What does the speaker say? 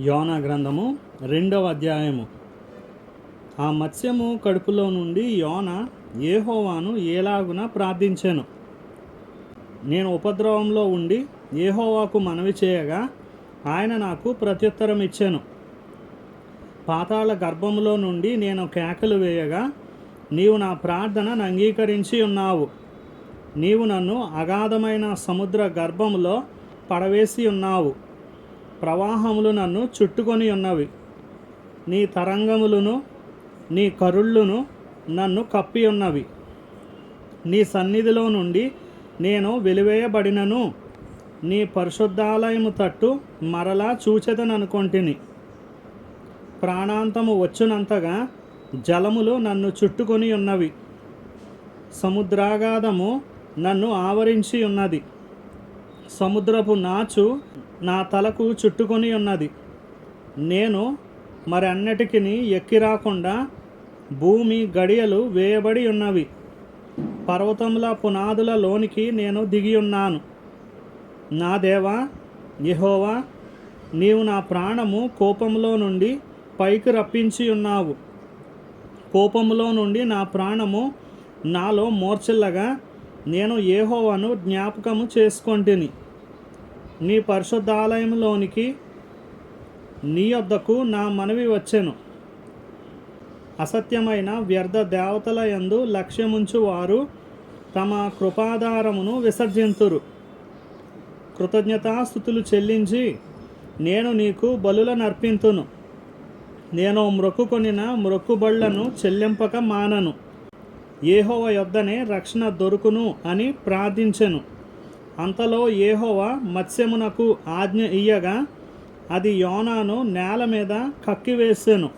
యోన గ్రంథము రెండవ అధ్యాయము. ఆ మత్స్యము కడుపులో నుండి యోన ఏహోవాను ఏలాగున ప్రార్థించాను. నేను ఉపద్రవంలో ఉండి ఏహోవాకు మనవి చేయగా ఆయన నాకు ప్రత్యుత్తరం ఇచ్చాను. పాతాళ గర్భములో నుండి నేను కేకలు వేయగా నీవు నా ప్రార్థనను అంగీకరించి ఉన్నావు. నీవు నన్ను అగాధమైన సముద్ర గర్భములో పడవేసి ఉన్నావు. ప్రవాహములు నన్ను చుట్టుకొని ఉన్నవి. నీ తరంగములను నీ కరుళ్ళును నన్ను కప్పి ఉన్నవి. నీ సన్నిధిలో నుండి నేను వెలివేయబడినను. నీ పరిశుద్ధాలయము తట్టు మరలా చూచెదననుకొంటిని. ప్రాణాంతము వచ్చునంతగా జలములు నన్ను చుట్టుకొని ఉన్నవి. సముద్రాగాధము నన్ను ఆవరించి ఉన్నది. సముద్రపు నాచు నా తలకు చుట్టుకొని ఉన్నది. నేను మరి ఎక్కి రాకుండా భూమి గడియలు వేయబడి ఉన్నవి. పర్వతముల పునాదుల లోనికి నేను దిగి ఉన్నాను. నా దేవా యెహోవా నీవు నా ప్రాణము కోపములో నుండి పైకి రప్పించి ఉన్నావు. కోపములో నుండి నా ప్రాణము నాలో మోర్చిల్లగా నేను ఏహోవాను జ్ఞాపకము చేసుకొంటిని. నీ పరిశుద్ధాలయంలోనికి నీ వద్దకు నా మనవి వచ్చెను. అసత్యమైన వ్యర్థ దేవతల యందు లక్ష్యముంచు వారు తమ కృపాధారమును విసర్జింతురు. కృతజ్ఞతాస్థుతులు చెల్లించి నేను నీకు బలులను నర్పింతును నేను మ్రొక్కుకొనిన మ్రొక్కుబళ్ళను చెల్లింపక మానను. ఏహోవ యొద్దనే రక్షణ దొరుకును అని ప్రార్థించెను. అంతలో ఏహోవ మత్స్యమునకు ఆజ్ఞ ఇయ్యగా అది యోనాను నేల మీద కక్కివేసాను.